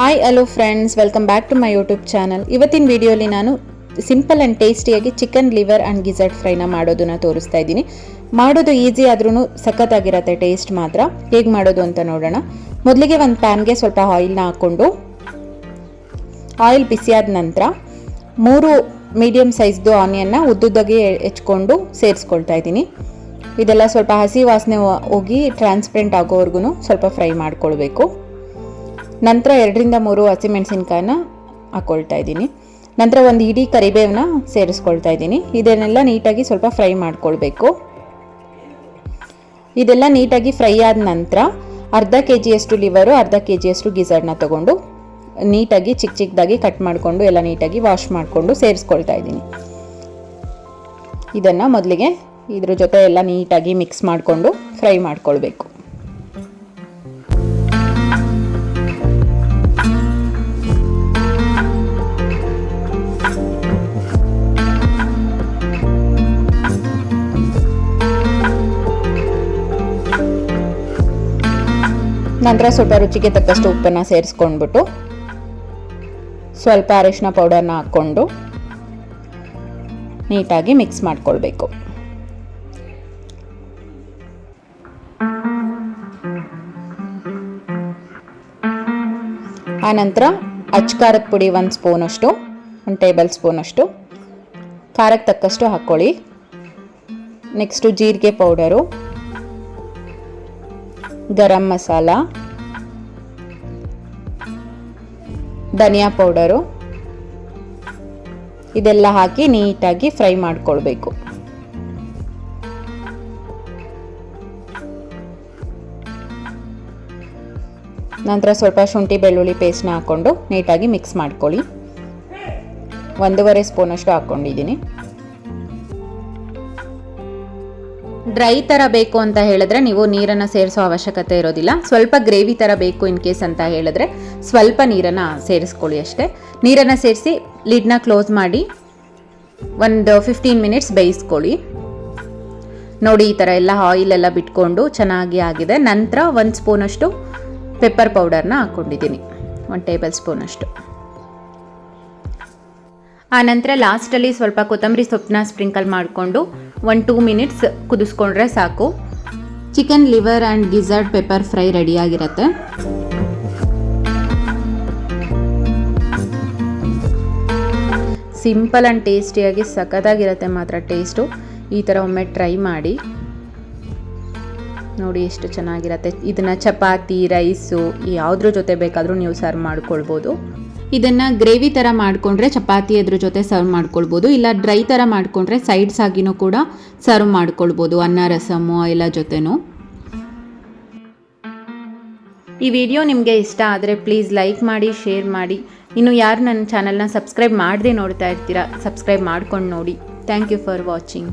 Hi hello friends welcome back to my YouTube channel ಇವತ್ತಿನ ವಿಡಿಯೋಲಿ ನಾನು ಸಿಂಪಲ್ ಆ್ಯಂಡ್ ಟೇಸ್ಟಿಯಾಗಿ ಚಿಕನ್ ಲಿವರ್ ಆ್ಯಂಡ್ ಗಿಝರ್ಡ್ ಫ್ರೈನ ಮಾಡೋದನ್ನ ತೋರಿಸ್ತಾ ಇದ್ದೀನಿ. ಮಾಡೋದು ಈಸಿ ಆದ್ರೂ ಸಖತ್ತಾಗಿರತ್ತೆ ಟೇಸ್ಟ್ ಮಾತ್ರ. ಹೇಗೆ ಮಾಡೋದು ಅಂತ ನೋಡೋಣ. ಮೊದಲಿಗೆ ಒಂದು ಪ್ಯಾನ್ಗೆ ಸ್ವಲ್ಪ ಆಯಿಲ್ನ ಹಾಕ್ಕೊಂಡು ಆಯಿಲ್ ಬಿಸಿಯಾದ ನಂತರ ಮೂರು ಮೀಡಿಯಮ್ ಸೈಜ್ದು ಆನಿಯನ್ನ ಉದ್ದುದ್ದಾಗಿ ಹೆಚ್ಕೊಂಡು ಸೇರಿಸ್ಕೊಳ್ತಾ ಇದ್ದೀನಿ. ಇದೆಲ್ಲ ಸ್ವಲ್ಪ ಹಸಿ ವಾಸನೆ ಹೋಗಿ ಟ್ರಾನ್ಸ್ಪರೆಂಟ್ ಆಗೋವರೆಗೂ ಸ್ವಲ್ಪ ಫ್ರೈ ಮಾಡ್ಕೊಳ್ಬೇಕು. ನಂತರ ಎರಡರಿಂದ ಮೂರು ಹಸಿಮೆಣಸಿನ್ಕಾಯನ್ನ ಹಾಕ್ಕೊಳ್ತಾ ಇದ್ದೀನಿ. ನಂತರ ಒಂದು ಇಡೀ ಕರಿಬೇವನ್ನ ಸೇರಿಸ್ಕೊಳ್ತಾ ಇದ್ದೀನಿ. ಇದನ್ನೆಲ್ಲ ನೀಟಾಗಿ ಸ್ವಲ್ಪ ಫ್ರೈ ಮಾಡ್ಕೊಳ್ಬೇಕು. ಇದೆಲ್ಲ ನೀಟಾಗಿ ಫ್ರೈ ಆದ ನಂತರ ಅರ್ಧ ಕೆ ಜಿಯಷ್ಟು ಲಿವರು, ಅರ್ಧ ಕೆ ಜಿಯಷ್ಟು ಗಿಝರ್ಡ್ನ ತಗೊಂಡು ನೀಟಾಗಿ ಚಿಕ್ಕ ಚಿಕ್ಕದಾಗಿ ಕಟ್ ಮಾಡಿಕೊಂಡು ಎಲ್ಲ ನೀಟಾಗಿ ವಾಶ್ ಮಾಡಿಕೊಂಡು ಸೇರಿಸ್ಕೊಳ್ತಾ ಇದ್ದೀನಿ. ಇದನ್ನು ಮೊದಲಿಗೆ ಇದ್ರ ಜೊತೆ ಎಲ್ಲ ನೀಟಾಗಿ ಮಿಕ್ಸ್ ಮಾಡಿಕೊಂಡು ಫ್ರೈ ಮಾಡ್ಕೊಳ್ಬೇಕು. ನಂತರ ಸ್ವಲ್ಪ ರುಚಿಗೆ ತಕ್ಕಷ್ಟು ಉಪ್ಪನ್ನು ಸೇರಿಸ್ಕೊಂಡ್ಬಿಟ್ಟು ಸ್ವಲ್ಪ ಅರಿಶಿನ ಪೌಡರ್ನ ಹಾಕ್ಕೊಂಡು ನೀಟಾಗಿ ಮಿಕ್ಸ್ ಮಾಡ್ಕೊಳ್ಬೇಕು. ಆನಂತರ ಅಚ್ಚ ಖಾರದ ಪುಡಿ ಒಂದು ಸ್ಪೂನಷ್ಟು ಒಂದು ಟೇಬಲ್ ಸ್ಪೂನಷ್ಟು ಖಾರಕ್ಕೆ ತಕ್ಕಷ್ಟು ಹಾಕ್ಕೊಳ್ಳಿ. ನೆಕ್ಸ್ಟು ಜೀರಿಗೆ ಪೌಡರು ಗರಂ ಮಸಾಲ, ಧನಿಯಾ ಪೌಡರು, ಇದೆಲ್ಲ ಹಾಕಿ ನೀಟಾಗಿ ಫ್ರೈ ಮಾಡ್ಕೊಳ್ಬೇಕು. ನಂತರ ಸ್ವಲ್ಪ ಶುಂಠಿ ಬೆಳ್ಳುಳ್ಳಿ ಪೇಸ್ಟ್ನ ಹಾಕ್ಕೊಂಡು ನೀಟಾಗಿ ಮಿಕ್ಸ್ ಮಾಡ್ಕೊಳ್ಳಿ. ಒಂದೂವರೆ ಸ್ಪೂನಷ್ಟು ಹಾಕ್ಕೊಂಡಿದ್ದೀನಿ. ಡ್ರೈ ಥರ ಬೇಕು ಅಂತ ಹೇಳಿದ್ರೆ ನೀವು ನೀರನ್ನು ಸೇರಿಸೋ ಅವಶ್ಯಕತೆ ಇರೋದಿಲ್ಲ. ಸ್ವಲ್ಪ ಗ್ರೇವಿ ಥರ ಬೇಕು ಇನ್ ಕೇಸ್ ಅಂತ ಹೇಳಿದ್ರೆ ಸ್ವಲ್ಪ ನೀರನ್ನು ಸೇರಿಸ್ಕೊಳ್ಳಿ ಅಷ್ಟೇ. ನೀರನ್ನು ಸೇರಿಸಿ ಲಿಡ್ನ ಕ್ಲೋಸ್ ಮಾಡಿ ಒಂದು ಫಿಫ್ಟೀನ್ ಮಿನಿಟ್ಸ್ ಬೇಯಿಸ್ಕೊಳ್ಳಿ. ನೋಡಿ ಈ ಥರ ಎಲ್ಲ ಆಯಿಲ್ ಎಲ್ಲ ಬಿಟ್ಕೊಂಡು ಚೆನ್ನಾಗಿ ಆಗಿದೆ. ನಂತರ ಒಂದು ಸ್ಪೂನಷ್ಟು ಪೆಪ್ಪರ್ ಪೌಡರ್ನ ಹಾಕ್ಕೊಂಡಿದ್ದೀನಿ. ಒಂದು ಟೇಬಲ್ ಸ್ಪೂನಷ್ಟು. ಆನಂತರ ನಂತರ ಲಾಸ್ಟಲ್ಲಿ ಸ್ವಲ್ಪ ಕೊತ್ತಂಬರಿ ಸೊಪ್ಪನ್ನ ಸ್ಪ್ರಿಂಕಲ್ ಮಾಡಿಕೊಂಡು ಒಂದು ಟೂ ಮಿನಿಟ್ಸ್ ಕುದಿಸ್ಕೊಂಡ್ರೆ ಸಾಕು. Chicken liver and gizzard pepper fry ರೆಡಿಯಾಗಿರುತ್ತೆ simple and ಟೇಸ್ಟಿಯಾಗಿ ಸಖತ್ತಾಗಿರುತ್ತೆ ಮಾತ್ರ ಟೇಸ್ಟು ಈ ಥರ ಒಮ್ಮೆ ಟ್ರೈ ಮಾಡಿ. ನೋಡಿ ಎಷ್ಟು ಚೆನ್ನಾಗಿರುತ್ತೆ. ಇದನ್ನು ಚಪಾತಿ, ರೈಸು, ಯಾವುದ್ರ ಜೊತೆ ಬೇಕಾದರೂ ನೀವು ಸರ್ವ್ ಮಾಡ್ಕೊಳ್ಬೋದು. ಇದನ್ನು ಗ್ರೇವಿ ಥರ ಮಾಡಿಕೊಂಡ್ರೆ ಚಪಾತಿ ಅದ್ರ ಜೊತೆ ಸರ್ವ್ ಮಾಡ್ಕೊಳ್ಬೋದು. ಇಲ್ಲ ಡ್ರೈ ಥರ ಮಾಡಿಕೊಂಡ್ರೆ ಸೈಡ್ಸ್ ಆಗಿನೂ ಕೂಡ ಸರ್ವ್ ಮಾಡ್ಕೊಳ್ಬೋದು, ಅನ್ನ, ರಸಮು, ಎಲ್ಲ ಜೊತೆನೂ. ಈ ವಿಡಿಯೋ ನಿಮಗೆ ಇಷ್ಟ ಆದರೆ ಪ್ಲೀಸ್ ಲೈಕ್ ಮಾಡಿ ಶೇರ್ ಮಾಡಿ. ಇನ್ನು ಯಾರು ನನ್ನ ಚಾನಲ್ನ ಸಬ್ಸ್ಕ್ರೈಬ್ ಮಾಡದೆ ನೋಡ್ತಾ ಇರ್ತೀರಾ ಸಬ್ಸ್ಕ್ರೈಬ್ ಮಾಡ್ಕೊಂಡು ನೋಡಿ. Thank you for watching